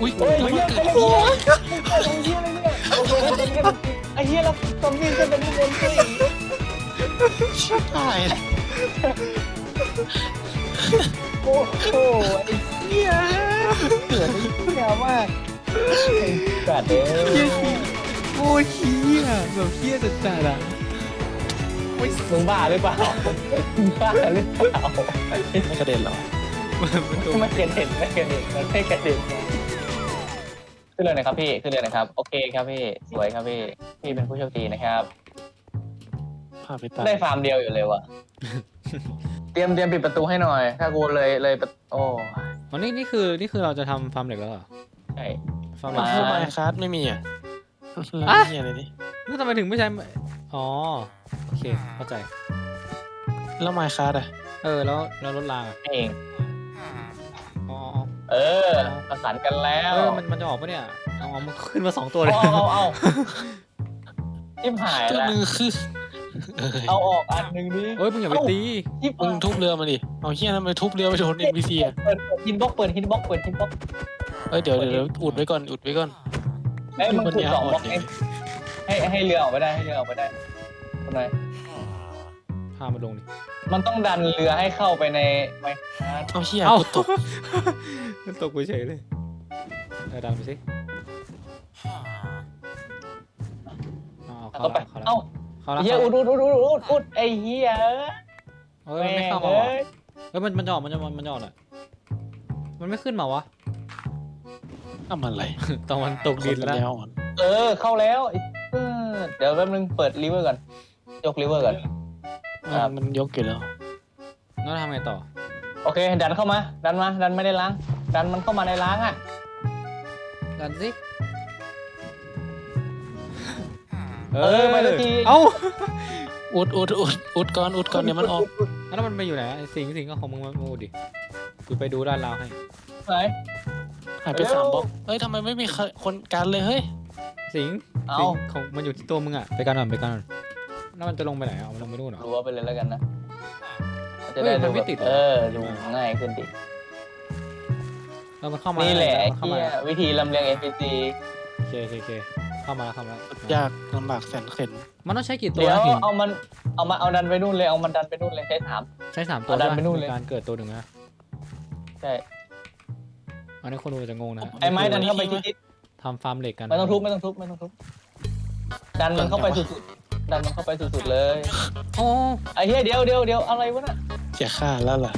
อุ้ยเฮ้ยทำไมเหี้ยไอ้เฮียอะไรเนี่ยโอ้โหไอ้เฮียเราซอมบี้จะเป็นบนตัวอีกชิบหายเลยโอ้โหไอ้เฮียเกิดไอ้เฮียมากไอ้สัตว์เอ้เฮียยขี้โอ้ยเฮียแบบเฮียจัดจัดๆอะมึงบ้าหรือเปล่ามึงบ้าหรือเปล่าไม่กระเด็นหรอมันตัวไม่กระเด็นไม่กระเด็นมันไม่กระเด็น ขึ้นเลยนะครับพี่ขึ้นเลยนะครับ โอเคครับพี่สวยครับพี่พี่เป็นผู้โชคดีนะครับพาไปตายได้ฟาร์มเดียวอยู่เลยว่ะ เตรียมเตรียมปิดประตูให้หน่อย ถ้ากูเลยเลยประโอ้อ๋อนี่นี่คือนี่คือเราจะทำฟาร์มเหล็กแล้วเหรอใช่ ฟาร์มเหล็มากคือไมค์คัสไม่มีอะอะเฮียอะไรนี่แล้วทำไมถึงไม่ใช้อ๋อโอเคเข้าใจ แล้วไมค์คัสอะเออแล้วแล้วรถรางอะเองอ๋อเออ ประสานกันแล้อ๋อวเออมันมันจะออกปะเนี่ยเอาเอามันขึ้นมาสองตัวเลยเอาเอาเอาทิมหายตัวแล้วนึงคือเออเอาออกอันหนึ่งดิเฮ้ยมึงอย่าไปตีทิมมึงทุบเรือมาดิเอาเฮียทำไมทุบเรือไปโดนเอ็นบีซีอะเปิดเปิดฮินบ็อกเปิดฮินบ็อกเปิดฮินบ็อกเอ้ยเดี๋ยวเดี๋ยวเดี๋ยวอุดไว้ก่อนอุดไว้ก่อนไอ้ยมึงปัญขุดญาสองอ่บล็อกนเองให้ให้เรือออกไปได้ให้เรือออกไปได้ทำไม พามาลงดิ มันต้องดันเรือให้เข้าไปในไม่เอาเฮียเอ้า กูตกมันตกไปเฉยเลยเออดันไปสิเอาแล้วเข้าก็ไปแล้วเข้าแล้วเอ้าเข้าแล้วเฮียเข้าอุดแล้วอุดอุดอุดอุดอุดไอ้เฮียเฮ้ยมันไม่เข้ามาว่ะเฮ้ยมันมันจะออกมันจะมันจะออกแหละมันไม่ขึ้นมาวะ ทำอะไรตอนมันตกดินคนแล้วปัญญาอ่อนเออเข้าแล้วไอ้เออเดี๋ยวแป๊บนึงเปิดลิเวอร์ก่อนยกลิเวอร์ก่อน ครับมันยกอยู่แล้วแล้วทำไงต่อ โอเค ดันเข้ามา ดันมา ดันไม่ได้ล้าง ดันมันเข้ามาในล้างอะ ดันสิ เออไปสักทีเอ้าอุดอุดอุดอุดก่อนอุดก่อนเดี๋ยวมันออกแล้วมันไปอยู่ไหนไอ้สิงสิงก็ของมึงมาดูดิกูไปดูด้านลาวให้ไหนหายไปสามบล็อกเฮ้ยทำไมไม่มีใครคนการเลยเฮ้ย สิงเอาสิงของมันอยู่ที่ตัวมึงอะไปกันก่อนไปกันก่อน แล้วมันจะลงไปไหนอะเอามันลงไปนู่นเหรอ รั้วไปเลยแล้วกันนะจะเฮ้ได้ยมันดูไม่แบบติดเหรอ เออดูง่ายขึ้นดิแล้วมันเข้ามานี่แหละมัไอ้นเข้าเหี้มายวิธีลำเลียง NPC โอเคโอเคโอเคเข้ามาแล้วเข้ามาแล้วยากลำบากแสนเข็นมันต้องใช้กี่ตัวเดี๋ยวนะหินเอามันเอามาเอาดันไปนู่นเลยเอามันดันไปนู่นเลยใช้ถาม ใช้สามตัวเอาดันใช่ไปนู่นเลยมีการเกิดตัวหนึ่งนะใช่อันนี้คนดูจะงงนะฮะไอ้ไม้ดันเข้าไปชิดทำฟาร์มเหล็กกันๆไม่ต้องทุบไม่ต้องทุบไม่ต้องทุบดันมันเข้าไปสุดๆ ดันมันเข้าไปสุดๆเลยโอ้ไอ้เหี้ยเดี๋ยวเดี๋ยวเดี๋ยวอะไรวะน่ะเสียค่าแล้วล่ะ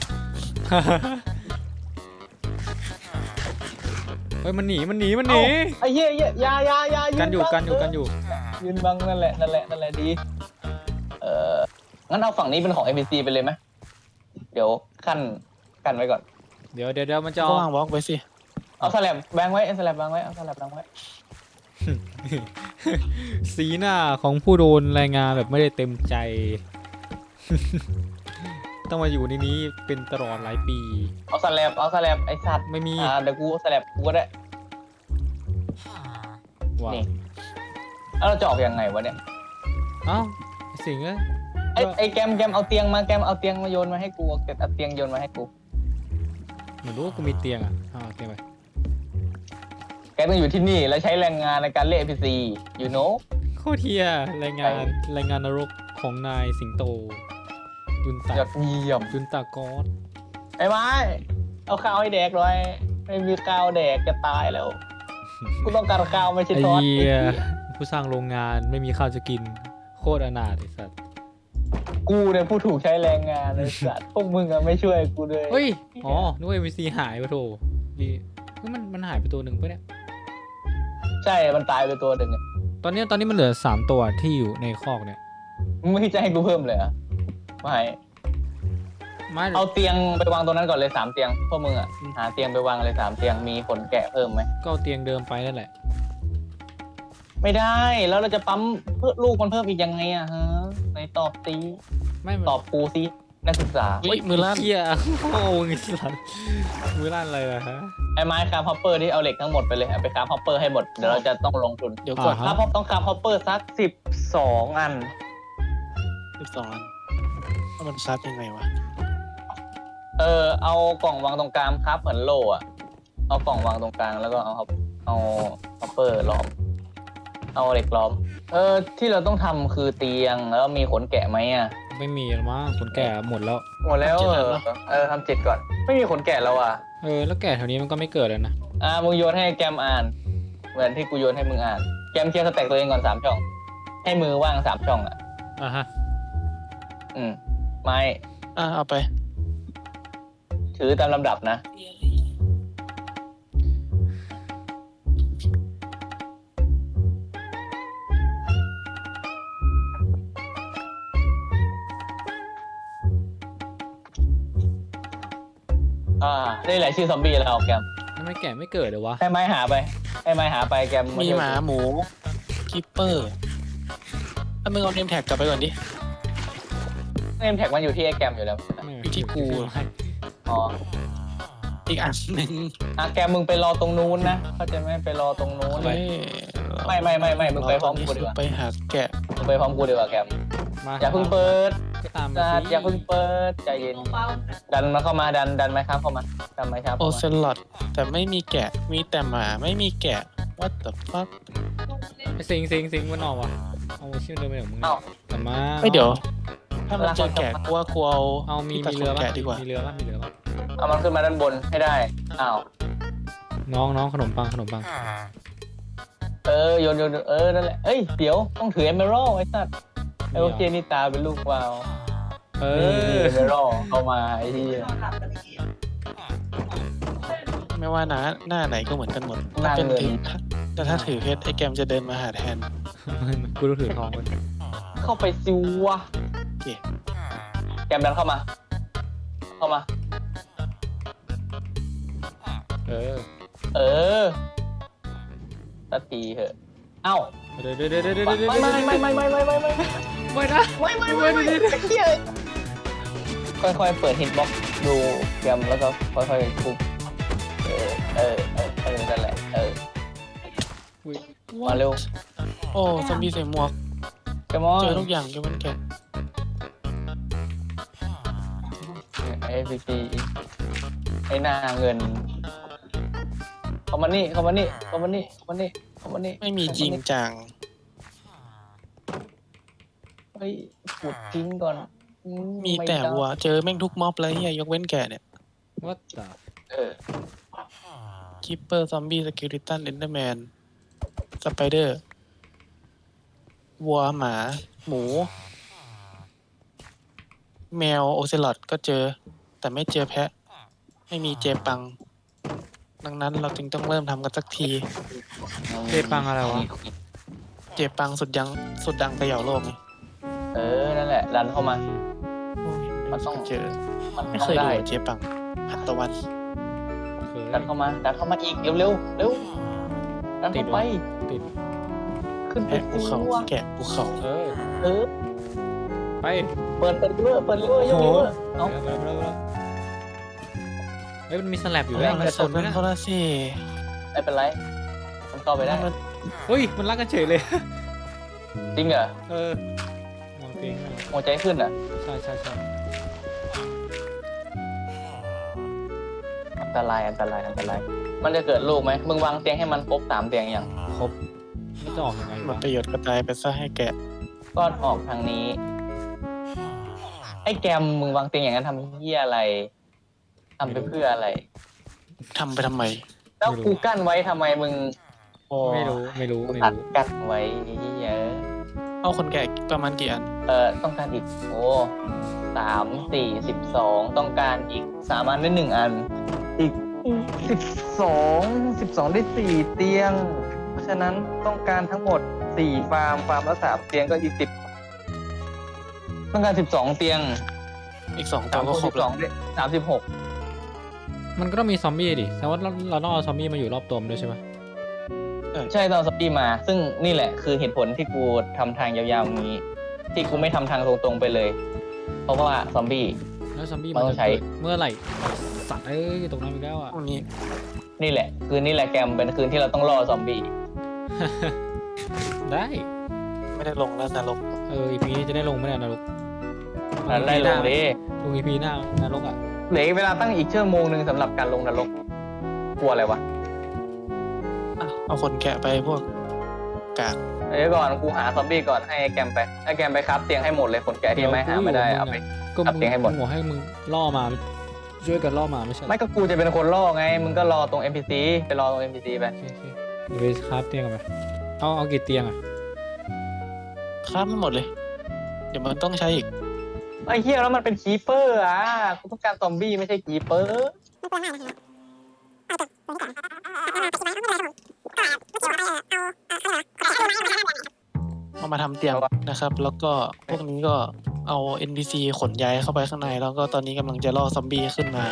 เฮ้ยมันหนีมันหนีมันหนี ไอ้เหี้ยเหี้ยอยาอยาอยายืกันอยู่บังกันอยู่กันอยู่ ยืนบังนั่นแหละนั่นแหละนั่นแหละดี เอองั้นเอาฝั่งนี้เป็นของ NPC ไปเลยไหมเดี๋ยวขั้นกันไว้ก่อน เดี๋ยวเดี๋ยวเดี๋ยวมันจะก็เอาวางบล็อกไว้สิเอาสลับแบงไว้เอาสลับแบงไว้เอาสลับแบงไว้ สีหน้าของผู้โดนรายงานแบบไม่ได้เต็มใจ ต้องมาอยู่ในนี้เป็นตลอดหลายปี เอาสลับเอาสลับไอ้สัตว์ไม่มีอ่าเดี๋ยวกูเอาสลับกูก็ได้ว่ะนี่แล้วเราจะออกยังไงวะเนี่ยเอ้าไอ้สิงห์เอ้ยไอ้ไอ้แกมแกมเอาเตียงมาแกมเอาเตียงมาโยนมาให้กูเอาเอาเตียงโยนมาให้กูเหมือนรู้ว่ากูมีเตียงอะเอาเอาเตียงไป แกต้องอยู่ที่นี่แล้วใช้แรงงานในการเล่น NPC you know โคตรเทียรายงานรายงานนรกของนายสิงโต ยุนตะยอดเยี่ยมยุนตากอสไอ้ไม้เอาข้าวให้แดกหน่อยไม่มีข้าวแดกจะตายแล้วกูต้องการข้าวไม่ใช่ไอ้ทอดเหี้ยผู้สร้างโรงงานไม่มีข้าวจะกิน โคตรอนาถไอ้สัสกูเนี่ยผู้ถูกใช้แรงงานเลยสัตว์พวกมึงอะไม่ช่วยกูเลยเฮ้ย อ๋อนึกว่า NPC หายไปโถดีเฮ้ยมันมันหายไปตัวหนึ่งปะเนี่ย ใช่ มันตายไปตัวหนึ่งอะตอนนี้ตอนนี้มันเหลือสามตัวที่อยู่ในคอกเนี่ยมึงไม่คิดจะให้กูเพิ่มเลยเหรอะไม่ ไม่เอาเตียงไปวางตรงนั้นก่อนเลยสามเตียงพวกมึงอะหาเตียงไปวางเลยสามเตียงมีขนแกะเพิ่มไหมก็เอาเตียงเดิมไปนั่นแหละ ไม่ได้แล้วเราจะปั๊มเพื่อลูกมันเพิ่มอีกยังไงอะฮะไหนตอบตีไม่มันตอบกูสิ นักศึกษาเฮ้ยมือลั่นเฮียโอ้ยสัสมือลั่นอะไรล่ะฮะ ไอ้ไม้คราฟฮอปเปอร์ที่เอาเหล็กทั้งหมดไปเลยเอาไปคราฟฮอปเปอร์ให้หมดเดี๋ยวเราจะต้องลงทุนเดี๋ยวก่อนอ่าคราฟฮอปต้องคราฟฮอปเปอร์สักสิบสองอัน สิบสองอันแล้วมันซัดยังไงวะเออเอากล่องวางตรงกลางครับเหมือนโลอะ เอากล่องวางตรงกลางแล้วก็เอาเอาฮอปเปอร์ล้อม เอาเหล็กล้อม เออที่เราต้องทำคือเตียงแล้วมีขนแกะไหมอะ ไม่มีแล้วมั้งคนแก่หมดแล้ว หมดแล้วเออเออทำเจ็ดก่อน ไม่มีขนแกะแล้วอะเออแล้วแก่แถวนี้มันก็ไม่เกิดเลยนะอ่ามึงโยนให้แกมอ่าน เหมือนที่กูโยนให้มึงอ่าน แกมเคลียร์สแต็กตัวเองก่อนสามช่อง ให้มือว่างสามช่องอะ อะฮะอืมไม้อะเอาไป ถือตามลำดับนะ อ่านี่แหละชื่อซอมบี้แล้วแกมทำไมแก่ไม่เกิดเลยวะ ให้ไม้หาไป ให้ไม้หาไปแกมมีหมาหมูคิปเปอร์ถ้ามึงเอาเนมแท็กกลับไปก่อนดิ เนมแท็กมันอยู่ที่ไอ้แกมอยู่แล้ว อยู่ที่กู อ๋ออีกอันหนึ่งอะแกมึงไปรอตรงนู้นนะ เข้าใจไหมไปรอตรงนู้นเฮ้ยไม่ไม่ไม่ไม่มึงไปพร้อมกูดีกว่า ไปหาแกะมึงไปพร้อมกูดีกว่าแกมมาอย่าเพิ่งเปิด ก็ตามมาจัดสิอย่าเพิ่งเปิดใจเย็น ดันมาเข้ามาดันดันไหมครับเข้ามาดันไหมครับโอเข้าเซมาลอดแต่ไม่มีแกะมีแต่หมาไม่มีแกะ what the fuck ไอ้สิงสิงสิงมันออกวะเอาชื่อเดิมไปของมึงเอ้ากลับมาไม่เดี๋ยว ถ้ามันเจอแกะกูว่ากูเอาเอามีที่ตัดมีเรือขนปะแกะดีกว่ามีเรือปะมีเรือปะเอามันขึ้นมาด้านบนให้ได้อ้าวน้องน้องขนมปังขนมปัง เออโยนโยนเออนั่นแหละเอ้ยเดี๋ยวต้องถือเอเมอรัลไอ้สัตว์ ไอ้โอเคนี่ตาเป็นลูกวาวเอนี่อเอเมอรัลเข้ามาไอ้ที่ไม่ว่าหน้าหน้าไหนก็เหมือนกันหมดหน้าเป็นเงินถือแต่ถ้าถือเพชรไอ้แกมจะเดินมาหาแทนกูรู้ถือทองไปเข้าไปซิวะโอเคแกมดันเข้ามา เข้ามา เออ เออสักทีเถอะ เอ้า เดี๋ยวเดี๋ยวเดี๋ยวเดี๋ยวเดี๋ยวไม่เดี๋ยวไม่ไม่ไม่ไม่ไม่ไม่ไม่ไม่นะไม่ไม่ไม่ไม่เฮียค่อยๆเปิดฮิตบ็อกดูแกมแล้วก็ค่อยๆทุบเออเออเออเออนั่นแหละเอออุ๊ยมาเร็วโอ้ซอมบี้ใส่หมวกแกมอนเจอทุกอย่างยกเว้นแกะไอ้พีซีไอ้หน้าเงินเข้ามานี่เข้ามานี่เข้ามานี่เข้ามานี่ เข้ามานี่ไม่มีจริงจังเฮ้ยขุดทิ้งก่อนอืมีแต่ไได้วัว เจอแม่งทุกม็อบเลยเฮียยกเว้นแกะเนี่ยวัดตาเออคิปเปอร์ซอมบี้สกิลิตันเอนเดอร์แมนสไปเดอร์วัวหมา หมู แมวโอเซลอดก็เจอ แต่ไม่เจอแพะ ไม่มีเจปัง ดังนั้นเราจึงต้องเริ่มทำกันสักที เทปังอะไรวะ เจปังสุดยังสุดดังสยองโลกไงเออ นั่นแหละ ดันเข้ามา โอ้ยมันต้อง เจอ มันไม่ต้อเคงยดูได้อะเจปังหัตตะวัน เคย ดันเข้ามา ดันเข้ามาอีก เร็วเร็วเร็วดันติเข้าดไปวะติด ขึ้นไปแกะภูเขาสิวะแกะภูเขา เออ เออ ไปเปิดเปิดเรือเปิดเรือโยโอ้กโหเรือเอา เร็วเร็ว เร็วเร็วเฮ้ยมันมีสแลบอยู่แม่แล้วงมันสนมันเขาละสิไม่เป็นไร มันเข้าไปได้ มันเฮ้ยมันรักกันเฉยเลย จริงเหรอเออมองเตียงหัวใจขึ้นอะ ใช่ใช่ใช่อันตราย อันตราย อันตราย มันจะเกิดลูกไหม มึงวางเตียงให้มันครบสามเตียงอย่าง ครบมันจะออกยังไงมัวะนประโยชน์กระจายไปซะให้แกะก็ออกทางนี้ ไอ้แกมมึงวางเตียงอย่างนั้นทำเหี้ยอะไร ทำไปเพื่ออะไร ทำไปทำไม แล้วกูกั้นไว้ทำไมมึงโอ้ไม่รู้ไม่รู้ไม่ตัดรู้กั้นไว้เหี้ยเอาคนแกะประมาณกี่อันเออต้องการอีกโอ้สามสี่สิบสองต้องการอีกสามอันได้หนึ่งอัน อีกสิบสองสิบสองได้สี่เตียง เพราะฉะนั้นต้องการทั้งหมดสี่ฟาร์มฟาร์มละสามเตียงก็อีกสิบต้องการสิบสองเตียงอีกสองตัสาวมก็ครสิบบแล้สวองได้สามสิบหก มันก็ต้องมีซอมบี้ดิแต่ว่าเราเราต้องเอาซอมบี้มาอยู่รอบตัวมันด้วยใช่ไหมใช่ตอนสปีมา ซึ่งนี่แหละคือเหตุผลที่กูทำทางยาวๆนี้ ที่กูไม่ทำทางตรงๆไปเลย เพราะว่าซอมบี้ แล้วซอมบี้มันมันต้องจะใช้ เกิดเมื่อไหร่สัตว์เอ้ยตกน้ำอีกแล้วอะ พวกนี้ นี่แหละ คืนนี่แหละแกมเป็นคืนที่เราต้องรอซอมบี้ได้ไม่ได้ลงแล้วนรกเอออีพีนี้จะได้ลงไหมเนี่ยนรกนั้นได้ลงดิ ลงอีพีหน้านรกอะ เหลือเวลาตั้งอีกชั่วโมงหนึ่งสำหรับการลงนรกกลัวอะไรวะอะเอาคนแกะไปพวกกากเดี๋ยวก่อนกูหาซอมบี้ก่อนให้ไอ้แกมไปไอ้แกมไปครับเตียงให้หมดเลยคนแกะที่ไม่หาไม่ได้เอาไป ก็ตัดมึงเตียงให้หมดมึงบอกให้มึงล่อมา ช่วยกันล่อมาไม่ใช่เหรอไม่ก็กูจะเป็นคนล่อไง มึงก็รอตรง NPC ไปรอตรง NPC ไป โอเคโอเคเดี๋ยวไปคราฟเตียงกันไปเอาเอากี่เตียงอะ ข้ามไม่หมดเลย เดี๋ยวมันต้องใช้อีก ไอ้เหี้ยแล้วมันเป็นคีเปอร์อะกูต้องการซอมบี้ไม่ใช่คีเปอร์เอามาทำเตียงนะครับ แล้วก็พวกนี้ก็เอา NPC ขนย้ายเข้าไปข้างใน แล้วก็ตอนนี้กำลังจะล่อซอมบี้ขึ้นมา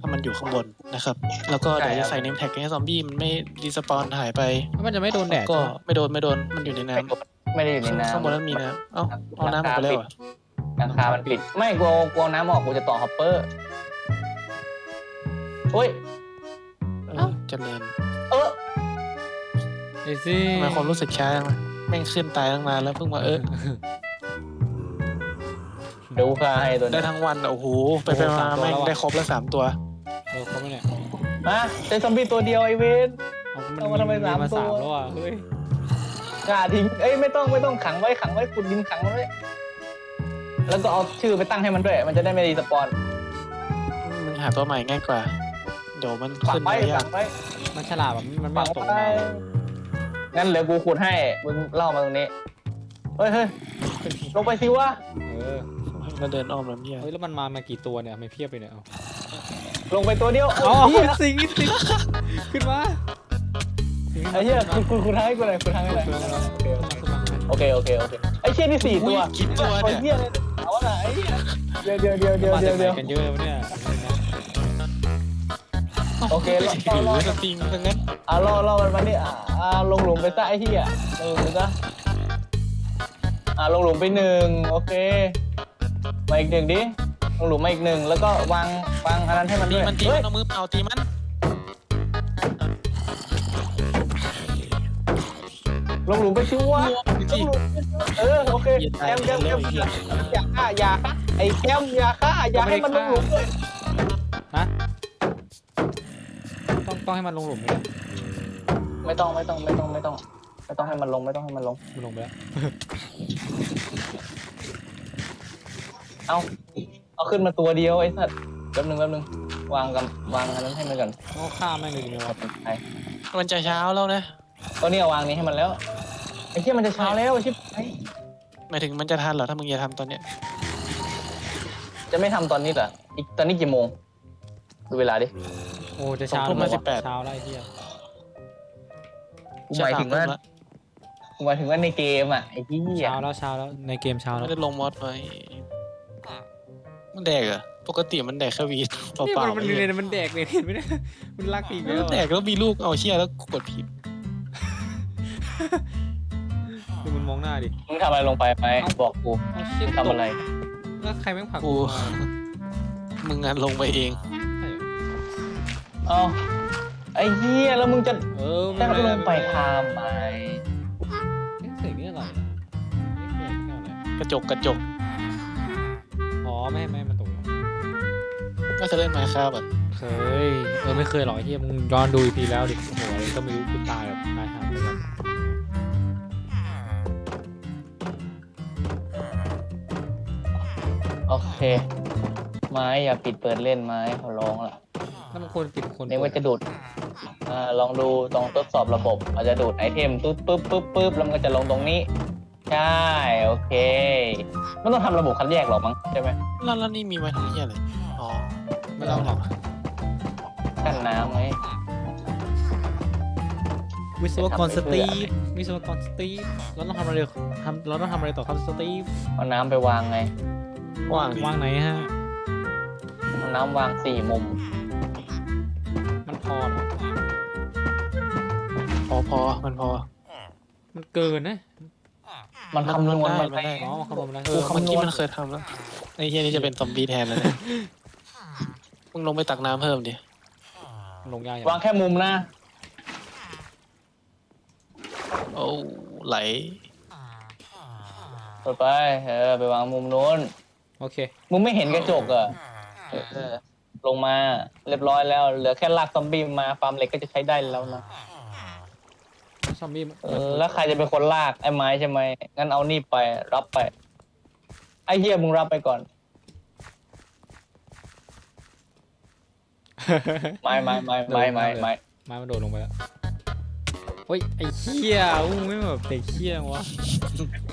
ถ้ามันอยู่ข้างบนนะครับ แล้วก็เดี๋ยวจะใส่เนมแท็กให้ซอมบี้มันไม่รีสปอนหายไปแล้วมันจะไม่โดนแดดก็ใช่ไหมไม่โดนไม่โดนมันอยู่ในน้ไม่ได้อยู่ำในน้ำข้างบนนั้นมีน้ำเอ้าเอาน้ำออกไปแล้วเหรอ หลังคามันปิด ไม่กลัวกลัวน้ำออกกูจะต่อฮอปเปอร์โอ้ย เออเจริญเออไอ้ซี่ทำไมความรู้สึกช้าจังวะแม่งขึ้นตายตั้งนานแล้วเพิ่งมาเออเดี๋ยวกูฆ่าให้ตัวได้นี้ทั้งวันอะโอ้โหไปไปมาแม่งได้ครบแล้วสามตัว เออเขาไม่เนี่ยฮะได้ซอมบี้ตัวเดียวไอเวน เอามันเอามาทำไมสามมาตัวสามแล้วอะเฮ้ยกล้าทิ้งเอ้ยไม่ต้องไม่ต้องขังไว้ขังไว้ขุดดินขังไว้ แล้วก็เอาชื่อไปตั้งให้มันด้วย มันจะได้ไม่รีสปอนมึงหาตัวใหม่ง่ายกว่า เดี๋ยวมันฝังขึ้นไว้มาฝัยากงไว้มันฉลาดแบบมันไม่ฝังเอาตกไว้มางั้นเหลือกูขุดให้มึงเล่ามาตรงนี้เฮ้ยเฮ้ยลงไปสิวะเออมาเดินอ้อมแล้วเนี่ยเฮ้ยแล้วมันมามากี่ตัวเนี่ยไม่เพียบเลยเนี่ยเอาลงไปตัวเดียวเอาเอาสิงสิงขึ้นมาสิงไอ้เหี้ยคุณคุณคุณทางให้กูหน่อยคุณทางให้หน่อยขึ้นมาขึ้นมาขึ้นมาโอเคโอเคโอเคไอ้เชี่ยนี่สี่ตัวอุ้ยกี่ตัวไอ้เนี่ยเหี้ย เลยเอะไอ้เหี้ยเดี๋ยวเดี๋ยวเดี๋ยวเดี๋ยวมาเดี๋จายกไหนวเดี๋ยวกันเยอะเลยวะเนี่ยโอเครอถืรออรอปริงทั้งนั้นอะรอรอมันมานี่อะอะลงหลุมไปซะไอ้เหี้ยลงหลุมไปซะอะลงหลุมไปหนึ่งโอเคมาอีกหนึ่งดิลงหลุมมาอีกหนึ่งแล้วก็วางวางอันนั้นให้มันตีด้วยมันตีเฮ้มัยนเอามือเปล่าตีมัน ลงหลุมไปชิวะดูลสิงหลุมเออโอเคแคมแคมแคมอย่าฆ่าอย่าฆ่าไอ้แคมอย่าฆ่าอย่าให้มันลงหลุมเลยฮะต้องต้องให้มันลงหลุมไหมเนี่ยไม่ต้องไม่ต้องไม่ต้องไม่ต้องไม่ต้องให้มันลงไม่ต้องให้มันลงมันลงไปแล้วเอาเอาขึ้นมาตัวเดียวไอ้สัตว์แป๊บนึงแป๊บนึงวางกับวางอันนั้นให้มันก่อนต้องฆ่าแม่งเลยดีไหมวะไอ้มันจะเช้าแล้วนะ ก็เนี่ยวางนี้ให้มันแล้ว ไอ้เชี่ยมันจะเช้าแล้วชิบไอ้หมายถึงมันจะทันเหรอถ้ามึงอย่าทำตอนเนี้ยจะไม่ทำตอนนี้เหรออีกตอนนี้กี่โมง ดูเวลาดิ โอ้จะเช้าสองทุ่มแล้วมาสิบแปด เช้าแล้วไอ้เหี้ยกูหมายถึงว่าจะสมทุ่มละกูหมายถึงว่าในเกมอะไอ้ที่เช้าแล้วเช้าแล้วในเกมเช้าไม่แล้วได้ลงมอดไว้มันแดกเหรอปกติมันแดกแค่วีดเปนี่ล่ามันๆมันไม่มันมันแดกเลยเห็นไหมเนี่ยมันรักอีกแล้วแดกแล้วมีลูกเอาเชี่ยแล้วกดผิด ดูมันมองหน้าดิมึงทำอะไรลงไปไปบอกกูเอาเชี่ยทำอะไร แล้วใครแม่งผลักกู มึงงานลงไปเองใช่เหรอเอ้าไอ้เหี้ยแล้วมึงจะเออแจ้งม่กูเป็นลรงไปม่เป็นรทำไมเอ๊ะเสียงนี่อะไรนะนี่เสียงนี่อะไรกระจกกระจกอ๋อไม่ไม่มันตกแล้วก็จะเล่นมาครับแบบเคยเออไม่เคยหรอกไอ้เฮียมึงย้อนดูอีพีแล้วดิโอ้โหอะไรก็ไม่รู้กูตายแบบตายหาไปแล้ว โอเค ไม้อย่าปิดเปิดเล่นไม้ขอร้องละแล้วมันควรปิดคนเนี่ยว่าจะดูดอ่าลองดูตรงทดสอบระบบอาจจะดูดไอเทมปุ๊บปุ๊บปุ๊บปุ๊บแล้วมันก็จะลงตรงนี้ ใช่ โอเคไม่ต้องทำระบบคัดแยกหรอกมั้งใช่ไหมแล้วแล้วนี่มีไว้ทำเหี้ยอะไรอ๋อไม่ต้องหรอกกันน้ำไงวิศวกรจะสทำไปเพื่ตีอฟวิศวกรสตีฟเราต้องทำอะไรทำเราต้องทำอะไรต่อครับสตีฟเอาน้ำไปวางไง ว่างวางไหนฮะเอาน้ำวางสี่มุม มันพอเหรอพอพอมันพอ มันเกินนะมันคำนวณมันมันได้ไปอ๋อเขาบอกมาแล้วเออเมื่อกี้มันเคยทำแล้วไอ้เฮียนี่จะเป็นซอมบี้แทนแล้วเนี่ยมึงลงไปตักน้ำเพิ่มดิลงยากอย่างวางแค่มุมนะ โอ้ไหลต่อไปเออไปวางมุมนู้น โอเค มึงไม่เห็นกระจกเหรอะเออลงมาเรียบร้อยแล้ว เหลือแค่ลากซอมบี้มาฟาร์มเหล็กก็จะใช้ได้แล้วนะซอมบี้เออแล้วใครจะเป็นคนลากไอ้ไม้ใช่ไหมงั้นเอานี่ไปรับไป ไอ้เหี้ยมึงรับไปก่อน ไม้ไม้ไม้ไม้ไม้ไม้ไม้มันโดดลงไปแล้วเฮ้ย ไอ้เหี้ยอุ้งไม่งแบบเด็กเหี้ยวะ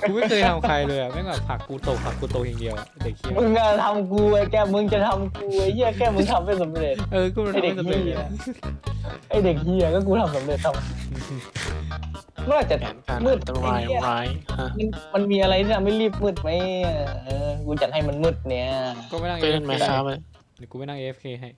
กูไม่เคยทำใครเลยอะแม่งแบบผลักกูตกผลักกูตกอย่างเดียวอะเด็กเหี้ยมึงอะทำกูไอ้แกมึงจะทำกูไอ้เหี้ยแค่มึงทำไม่สำเร็จ เออกูมันไอ้ทำเด็ไม่กสำเร็จเหี้ย อะไอ้เด็กเหี้ยก็กูทำสำเร็จทำเมื่อไหร่จะแผนการมืดอันตรายไอ้เหี้ยร้ายฮะ มันมันมีอะไรที่ทำให้รีบมืดไหมเออกูจัดให้มันมืดเนี่ย ก็ไม่นั่ง ไปเล่นไหม AFK ครับ เดี๋ยวกูไปนั่ง AFK ให้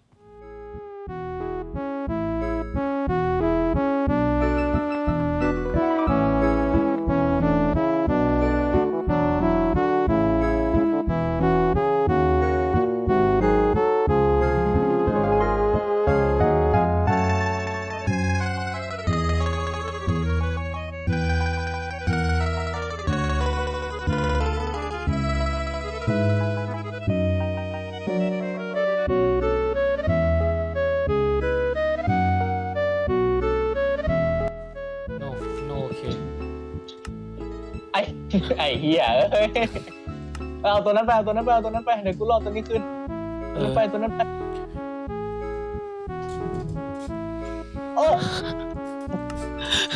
เค ไอ้ไอ้เหี้ยเอ้ยเอาตัวนั้นไปเอาตัวนั้นไปเอาตัวนั้นไปเดี๋ยวกูรอตัวนี้ขึ้นเอตัวอนั้นไปตัวนั้นไปโอ้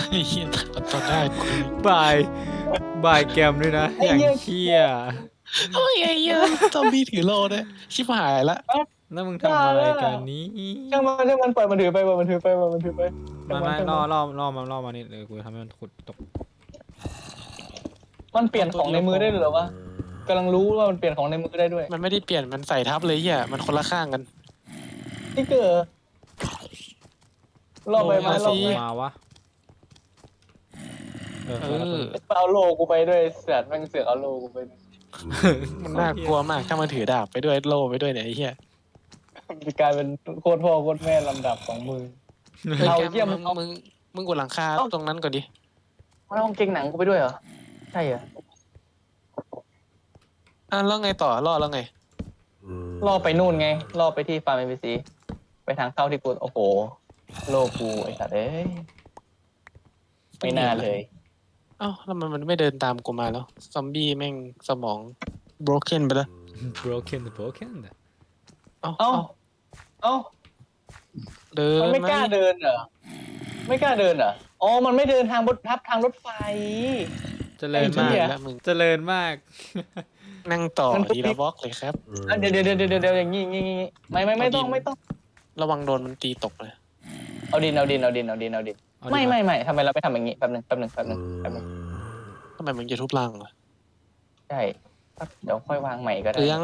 ไอ้เหี้ยตอนหน้ากูบายบายแกมด้วยนะ อย่างเหี้ยโอ้ยไอ้เหี้ยซอมบี้ถือโล่ด้วยชิบหายละแล้วมึงทำอะไรกันนี้ช่างมันช่างมันปล่อยมันถือไปปล่อยมันถือไปปล่อยมันถือไป มามาล่อล่อล่อมาล่อมานี่เดี๋ยวกูทำให้มันขุดตกมันเปลี่ยนของในมือได้เหรอวะกำลังรู้ว่ามันเปลี่ยนของในมือได้ด้วยมันไม่ได้เปลี่ยนมันใส่ทับเลยเหี้ยมันคนละข้างกันนี่เกิดรอไปไหมรอโอ้ยไปมาวะเออเอเออ เอาโลกูไปด้วยเสือแม่งเสือกเอาโลกูไปด้วยมันน่ากลัวมากถ้ามันถือดาบไปด้วยโล่ไปด้วยเนี่ยไอ้เหี้ยกลายเป็นโคตรพ่อโคตรแม่ลำดับของมือ เอาแกเหี้ยมึมึงงเอา มึงมึงกดหลังคาเอ้าตรงนั้นก่อนดิมันเอากางเกงหนังกูไปด้วยเหรอ ใช่เหรอ อะแล้วไงต่อรอดแล้วไง ล่อไปนู่นไง ล่อไปที่ฟาร์มเอ็มซีไปทางเข้าที่กู โอ้โห โลกูไอ้สัตว์เอ้ย ไม่น่าเลย เอ้าแล้วมันมันไม่เดินตามกูมาแล้วซอมบี้แม่งสมอง broken ไปแล้ว broken broken เอ้า เอ้า เอ้า เดินมันไม่กล้าไหเดินเหรอ ไม่กล้าเดินเหรอ อ๋อ มันไม่เดินทางบนทับทางรถไฟ เจริญไอ้มากเหี้ย แล้วมึงเจริญมาก นั่งต่อมันก็ทีละบล็อกเลยครับ อะเดี๋ยวเดี๋ยวเดี๋ยวเดี๋ยวเดี๋ยวอย่างงี้อย่างงี้อย่างงี้ไม่ไม่ไม่ต้องไม่ต้อง ระวังโดนมันตีตกเลยเอาดินเอาดินเอาดินเอาดินเอาดิน เอาดิไม่ไม่ไม่ทำไมเราไม่ทำอย่างงี้แป๊บนึงแป๊บนึงแป๊บนึงแป๊บนึงทำไมมึงจะทุบรังวะใช่เดี๋ยวค่อยวางใหม่ก็ได้เรื่อง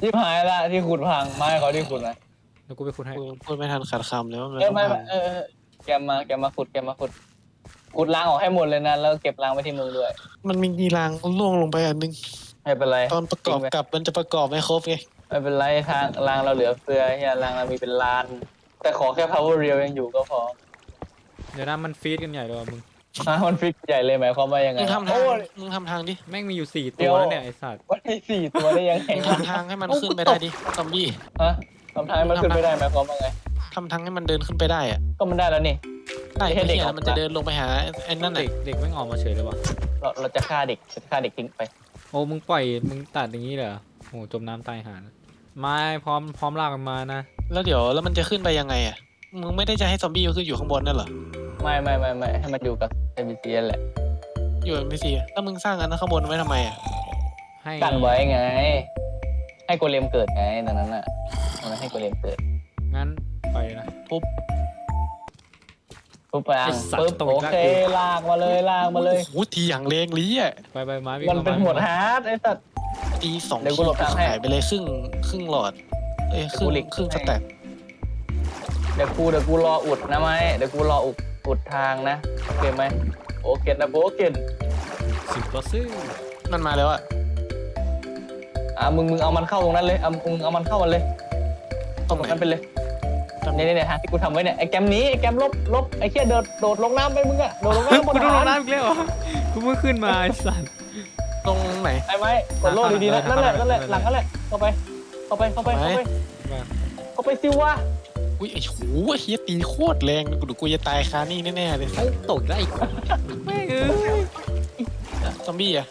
ที่หายละที่ขุดพังไม้เขาที่ขุดนะ แล้วกูไปขุดให้กูพูดไม่ทันขาดคำเลยว่ามันเออไม่ต้องไม่เออเออแกมาแกมาขุดแกมาขุดขุดล้างออกให้หมดเลยนะแล้วเก็บล้างไว้ที่มือด้วย มันมีกีรางล่วงลงไปอันนึง ไม่เป็นไรตอนประกอบกับมันจะประกอบไม่ครบไงไม่เป็นไรทางล้างเราเหลือเฟือเฮียล้างเรามีเป็นล้าน แต่ขอแค่ power real ยังอยู่ก็พอเดี๋ยวนะมันฟีดกันใหญ่เลยว่ะมึงฮะมันฟิกใหญ่เลยหมายความว่ายังไงมึงทำทางโอ้ย มึงทำทางดิแม่งมีอยู่สี่เดี๋ตัยววแล้วเนี่ยไอสัตว์มันมีสี่ตัวได้ยังไงมึงทำทางให้มันขึ้นไปได้ดิซอมบี้ฮะ ทำทางให้มันขึ้นไม่ได้หมายความว่าไง ทำทางให้มันเดินขึ้นไปได้อะก็มันได้แล้วนี่ ได้ไม่ใช่ไอ้เด็กเหี้ยออกมันจะมาเดินลงไปหาไอ้นั่นเด็น่ะกเด็กแม่งออกมาเฉยเลยว่ะเราเราจะฆ่าเด็กจะฆ่าเด็กทิ้งไป โอ้มึงปล่อยมึงตัดอย่างนี้เลยเหรอโอ้จมน้ำตายหานะไม้พร้อมพร้อมลากมันมานะแล้วเดี๋ยวแล้วมันจะขึ้นไปยังไงอะ มึงไม่ได้จะให้ซอมบี้ขึ้นอยู่ข้างบนนั่นเหรอ ไม่ไม่ไม่ไม่ให้มันอยู่กับ NPC นั่นแหละ อยู่ไม่สิแล้วมึงสร้างอันนั้นข้างบนไว้ทำไมอะให้กันไว้ไง ให้โกเลมเกิดไงดังนั้นอะดังนั้นให้โกเลมเกิดงั้นไปนะ ปุ๊บ ปุ๊บไปอะไอ้สัตว์ปุ๊บตกโออีกแล้วเคกูลากมาเลยลากมาเลย โอ้โหทีอย่างเลงลี้อะไปไปไม้วิ่งมันเป็นข้าาหมวดฮาร์ดไอ้สัตว์ ตีสองเดี๋ยวกูทีหลบทางให้หายไปเลยครึ่งครึ่งหลอด เอ้ยครึ่งเดี๋ยวกูหลีกครึ่งให้ สแต็กเดี๋ยวกูเดี๋ยวกูรออุดนะไหมเดี๋ยวกูรออุดอุดทางนะโอเคไหมโอเคนะโบเกนสิบต่อซื้อมันมาแล้วอะ อะมึงมึงเอามันเข้าตรงนั้นเลยเอามึงเอามันเข้ามันเลยตรงตรงไหนนั้นไปเลยเนี่ยเนี่ยเนี่ยทางที่กูทำไว้เนี่ยไอ้แกมหนี้ไอ้แกมลบลบไอ้เชี่ยโดดโดดลงน้ำไปมึงอะโดดลงเฮ้ยน้ำบกูนโดนลฐางนน้ำอีกแล้วเหรอกูเพิ่งขึ้นมาไอสัตว์ตรงไหน ไอ้ไม้กดโล่ดีๆนะนั่นแหละนั่นแหละหลังนั่นแหละเข้าไปเข้าไปเข้าไปเข้าไปมาเข้าไปสิวะอุ้ยไอ้โหไอ้เฮียตีโคตรแรงกูดูกูจะตายคานี่แน่ๆเลยเอ้าตกได้อีกแม่งเอ้ยซอมบี้อะ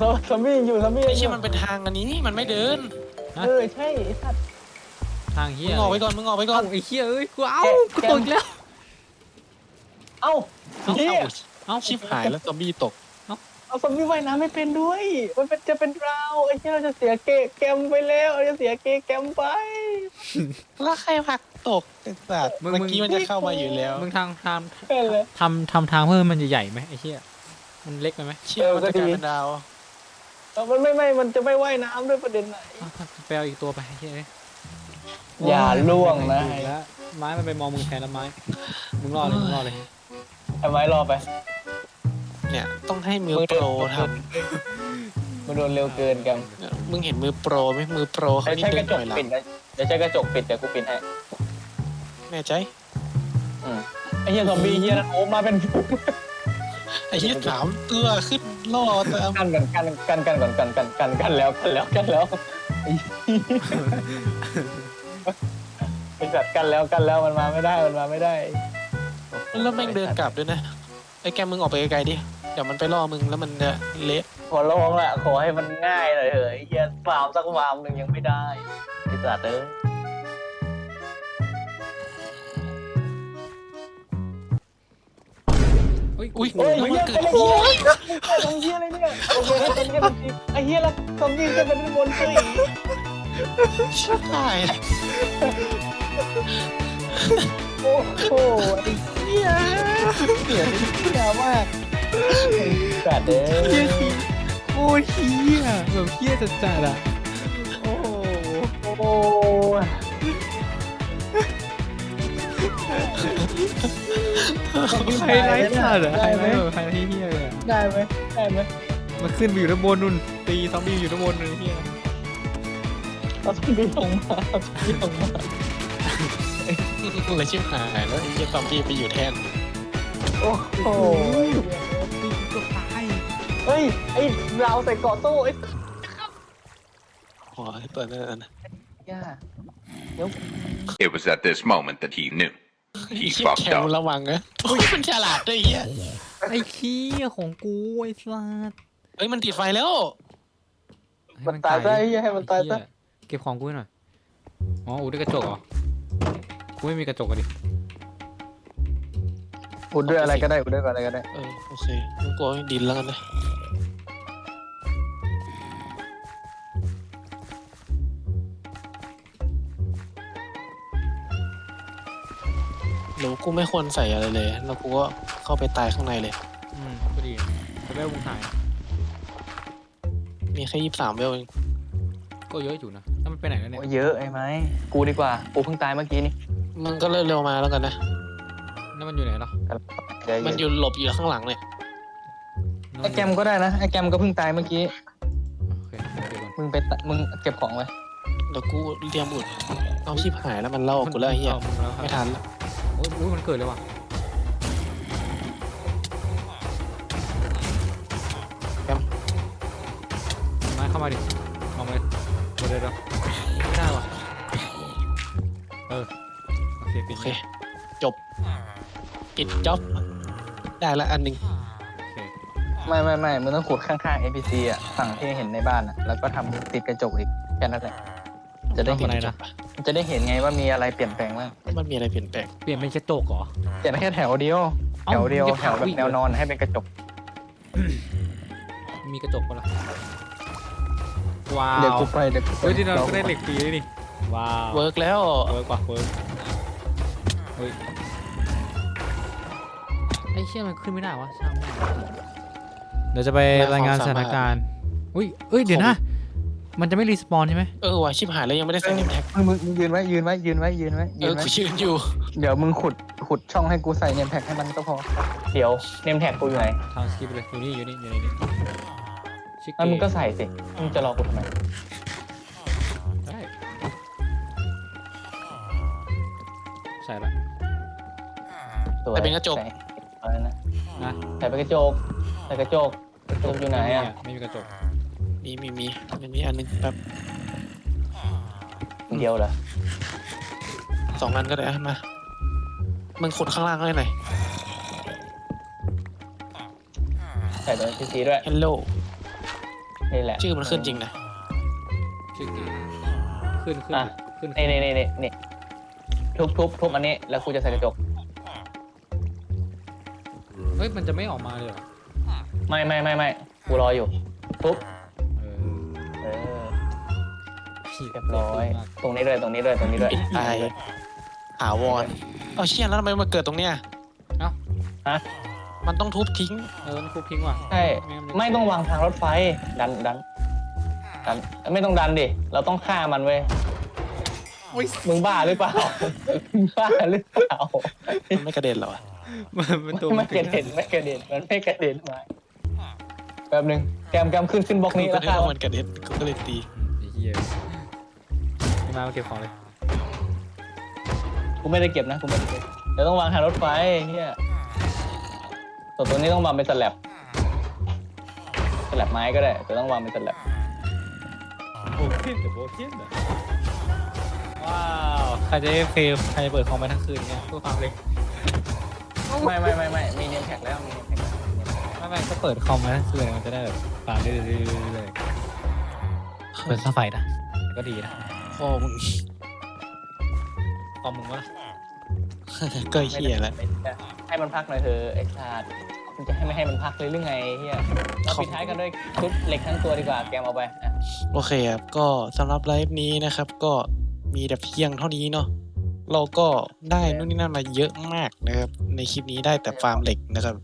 ซอซอมบี้อยู่ซอมบี้ไอ้อเชี่ยยู่มันเป็นทางอันนี้มันไม่เดินเออใช่ไอ้สัตว์ ทางเฮีมึยงออกไปก่อนมึงออกไปก่อเอ้านไอ้เฮียเอ้ยกูเอ้าแกะ กูแกะตกอีกแล้วเอ้าเอ้าเฮียเอ้าชิบหายแล้วซอมบี้ตกเอาซอมบี้ว่ายน้ำไม่เป็นด้วย มันเป็นจะเป็นเราไอ้เหี้ยเราจะเสียเกะแกมไปแล้วเราจะเสียเกะแกมไป แล้วใครผลักตกไอ้สัตว์เมื่อกี้มันจะเข้ามาอยู่แล้วมึงทางทเป็นเลยำทำทำทางเพิ่มมันจะใหญ่ไหมไอ้เฮียมันเล็กไปไหมเชี่ยมันจะกลายเป็นดาว เออมันไม่ไม่มันจะไม่ว่ายน้ำด้วยประเด็นไหนเอาไปเอาอีกตัวไปไอ้เฮียเอ้ยอย่าล่วงนะถูกแล้วไม้มันไปมองมึงแทนแล้วไม้ มึงรอดเลยมึงรอดเลยทำไมรอไปเนี่ยต้องให้มือโปรทมันโดนเร็วเกินกันำมึงเห็นมือโปรไหมมือโปรเขาเดี๋ยวนี่ใช้เดิกนระจถอยหลังกปิดนะเดี๋ยวใช้กระจกปิดเดี๋ยวกูปิดให้แน่ใจ อืมไอ้เหี้ยซอมบี้เหี้ยนะโอ้มาเป็นฝูง ไอ้เหี้ยสามตัวขึ้นล่อตามกันกันกันกันกันก่อนกันกันกันกันแล้วกันแล้วกันแล้วไอ้เหี้ยไอ้สัตว์กันแล้วกันแล้วมันมาไม่ได้มันมาไม่ได้แล้วแม่งเดินกลับด้วยนะไอ้แกมึงออกไปไกลๆดิเดี๋ยวมันไปล่อมึงแล้วมันจะเละขอร้องแหละขอให้มันง่ายหน่อยเถอะไอ้เหี้ยฟาร์มสักฟาร์มหนึ่งยังไม่ได้ไอ้สัตว์เอ้ย อุ้ยอุ้ยโอ้แล้วยมันเกิดโอ้ยไอ้เหี้ยอะไรเนี่ยโอเคให้เป็นแค่บัญชีไอ้เหี้ยแล้วซอมบี้จะเป็นบนตัวอีกชิบหายโอ้โหไอ้เหี้ยเสียที่เหี้ยมากไอ้สัตว์เอ้ยโอ้ยเฮียแบบเฮียจัดจัดๆอะโอ้โห โอ้โหไฮไลท์จัดอะไฮได้ไลไหมท์แบบไฮไลท์เฮียเลยอะได้ไหมได้ไหมมันขึ้นไปอยู่ด้านบนนู่น ตีซอมบี้อยู่ด้านบนเลยเฮียเอาซอมบี้ลงมาเอาซอมบี้ลงมาเลยชิบหายแล้วไอ้เหี้ยซอมบี้ไปอยู่แทนโอ้โหตีก็ตายเฮ้ยไอ้เราใส่เกาะโซ่ไอ้อ๋อไอ้ตัวนั้นนะย่า It was at this moment that he knew. ไอ้ He เหี้ย fucked แคม up. ระวังนะโอ้ยมันฉลาดด้วยไอ้เหี้ยไอ้เฮียของกูไอ้สัสเฮ้ยมันติดไฟแล้ว ให้มันตายซะไอ้เหี้ยให้มันตายซะ ไอ้เหี้เก็บของกูให้หน่อย อ๋ออูได้กระจกเหรอ กูไม่มีกระจกอะดิ อุดด้วยอะไรก็ได้อุดด้วยอะไรก็ได้ เออโอเคมึงกลัวไม่ดินแล้วกันนะ รือกูไม่ควรใส่อะไรเลย แล้วกูก็เข้าไปตายข้างในเลย อืมก็ดีแต่แม่วงหาย มีแค่ยี่สิบสามเวลเองก็เยอะอยู่นะแล้วมันไปไหนแล้วเนี่ย โอ้เยอะไอ้ไหมกูดีกว่า กูเพิ่งตายเมื่อกี้นี่มึงก็เร็วๆมาแล้วกันนะ แล้วมันอยู่ไหนล่ะเดี๋ยวมันอยู่หลบอยู่ข้างหลังเนี่ยไอ้แกมก็ได้นะ ไอ้แกมก็เพิ่งตายเมื่อกี้ โอเคเดี๋ยวก่อนมึงไปตะมึงเก็บของไว้ เดี๋ยวกูเตรียมอุดเอาชิบหายแล้วมันเล่ากูแล้วไอ้เหี้ยอามึงแล้วครับไม่ทันละโอ้ยโอ้ยมันเกิดเลยว่ะแกมมาเข้ามาดิเอามาเลยเดี๋ยวเดี๋ยวเดี๋ยวไม่ได้ว่ะเออโอเคปิโอดเค จบปิดจ็อบได้ละอันหนึ่งโอเคไม่ไม่ไม่มึงต้องขุดข้างๆ NPC อะ ฝั่งที่เห็นในบ้านอะ แล้วก็ทำติดกระจกอีก แค่นั้นแหละ จะได้เห็นทำอะไรนะ จะได้เห็นไงว่ามีอะไรเปลี่ยนแปลงบ้างมันมีอะไรเปลี่ยนแปลงเปลี่ยนเป็นกระจกเหรอ เปลี่ยนแค่แถวเดียวเอ้าแถวเดียวมึงจะแถวแบบผลักวิ่งแนวนอนให้เป็นกระจก มีกระจกปะล่ะว้าวเดี๋ยวกูไปเดี๋ยวกูไปเฮ้ยที่เราก็ได้เหล็กฟรีเลยนี่ว้าวเวิร์กแล้วเวิร์กว่ะเวิร์กเฮ้ยไอ้เชี่ยมันขึ้นไม่ได้วะช่างแม่งเดี๋ยวจะไปรายงานสถานการณ์อุ้ยเอ้ยเดี๋ยวนะ มันจะไม่รีสปอนใช่ไหมเออว่ะชิบหายแล้วยังไม่ได้ใส่เนมแท็กมึงมึงมึงยืนไว้ยืนไว้ยืนไว้ยืนไว้เอยือนไว้กูยืนอยู่เดี๋ยวมึงขุดขุดช่องให้กูใส่เนมแท็กให้มันก็พอ เดี๋ยวเนมแท็กกูอยู่ไหนทางสกิปไปเลยอยู่นี่อยู่นี่อยู่ในนี้ชิคอะมึงก็ใส่สิมึงจะรอกูทำไมได้ใส่ละ สวยแต่เป็นกระจก ใส่อะไรนะนะ ใส่เป็นกระจกใส่กระจกกระจกอยู่ไหนอะ ไม่มีกระจก มีมีมีอันนี้อันหนึงแบบมเดียวเหรอสองอันก็ได้อะมา มึงขุดข้างล่างให้หน่อยใส่ตัวซีซีด้วย Hello นี่แหละชื่อมันขึ้นจริงนะชื่อเกมขึ้นขึ้นอะขึ้นนี่นี่นี่นี่นี่ทุบทุบทุบอันนี้ แล้วกูจะใส่กระจก เฮ้ยมันจะไม่ออกมาเลยเหรอไม่ไม่ไม่ไม่กูรออยู่ ทุบ เรียบร้อยมากตรงนี้ด้วยตรงนี้ด้วยตรงนี้ด้วยปิดตายถาวรเอาเชี่ยแล้วทำไมมันเกิดตรงเนี้ยเอ้า ฮะ มันต้องทุบทิ้ง เออมันคุบทิ้งว่ะใช่ ไม่ต้องวางทางรถไฟ ดันดันดันไม่ต้องดันดิ เราต้องฆ่ามันเว้ยโอ้ยมึงบ้าหรือเปล่ามึงบ้าหรือเปล่า มันไม่กระเด็นเหรอวะมันมันตัวไม่กระเด็นไม่กระเด็นมันไม่กระเด็นมาแป๊บหนึงแกมแกมขึ้นขึ้นบล็อกนี้กูแล้วนึกฆ่าว่ามัมันนกระเด็นกูก็เลยตีไอ้เหี้ยไม่มามาเก็บของเลย กูไม่ได้เก็บนะกูไม่ได้เก็บเดี๋ยวต้องวางทางรถไฟเฮียส่วนตัวนี้ต้องวางเป็นสลับสลับไม้ก็ได้แต่ต้องวางเป็นสลับโบเคนแต่โบเคนอะว้าวใครจะเอฟเคใครจะเปิดคอมไปทั้งคืนเนี่ยเพื่อความเร็วไม่ไม่ไม่ไม่มีเนมแท็กแล้วมีเนมแท็กแล้วไม่ไม่ก็เปิดคอมมาทั้งคืนมันจะได้แบบปาดเรื่อยๆเรื่อยๆเลยเปิดค่าไฟนะก็ดีนะ พ่อมึงคอมมึงวะก็เฮียแล้วไม่ได้ให้มันพักหน่อยเถอะไอ้ชาติมึงจะให้ไม่ให้มันพักเลยหรือไงเฮียเราปิดท้ายกันด้วยชุดเหล็กทั้งตัวดีกว่าแกมเอาไปอะโอเคครับก็สำหรับไลฟ์นี้นะครับ ก็มีแต่เพียงเท่านี้เนาะเราก็ได้นู่นนี่นั่นมาเยอะมากนะครับ ในคลิปนี้ได้แต่ฟาร์มเหล็กนะครับ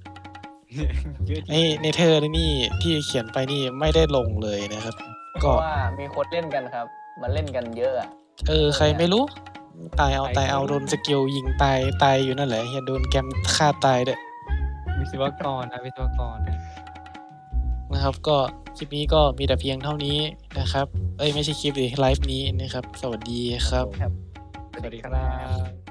เยอะจไอริงในเธอนี่ที่เขียนไปนี่ไม่ได้ลงเลยนะครับเพก็ราะว่ามีคนเล่นกันครับ มันเล่นกันเยอะอะเออ ใครไม่รู้ ตายเอาตายเอาโดนสกิลยิงตายตายอยู่นั่นแหละเฮียโดนแกมฆ่าตายด้วยวิศวกรนะวิศวกรนะนะครับ ก็คลิปนี้ก็มีแต่เพียงเท่านี้นะครับ เอ้ยไม่ใช่คลิปดิไลฟ์นี้นะครับ สวัสดีครับครับสวัสดีครับ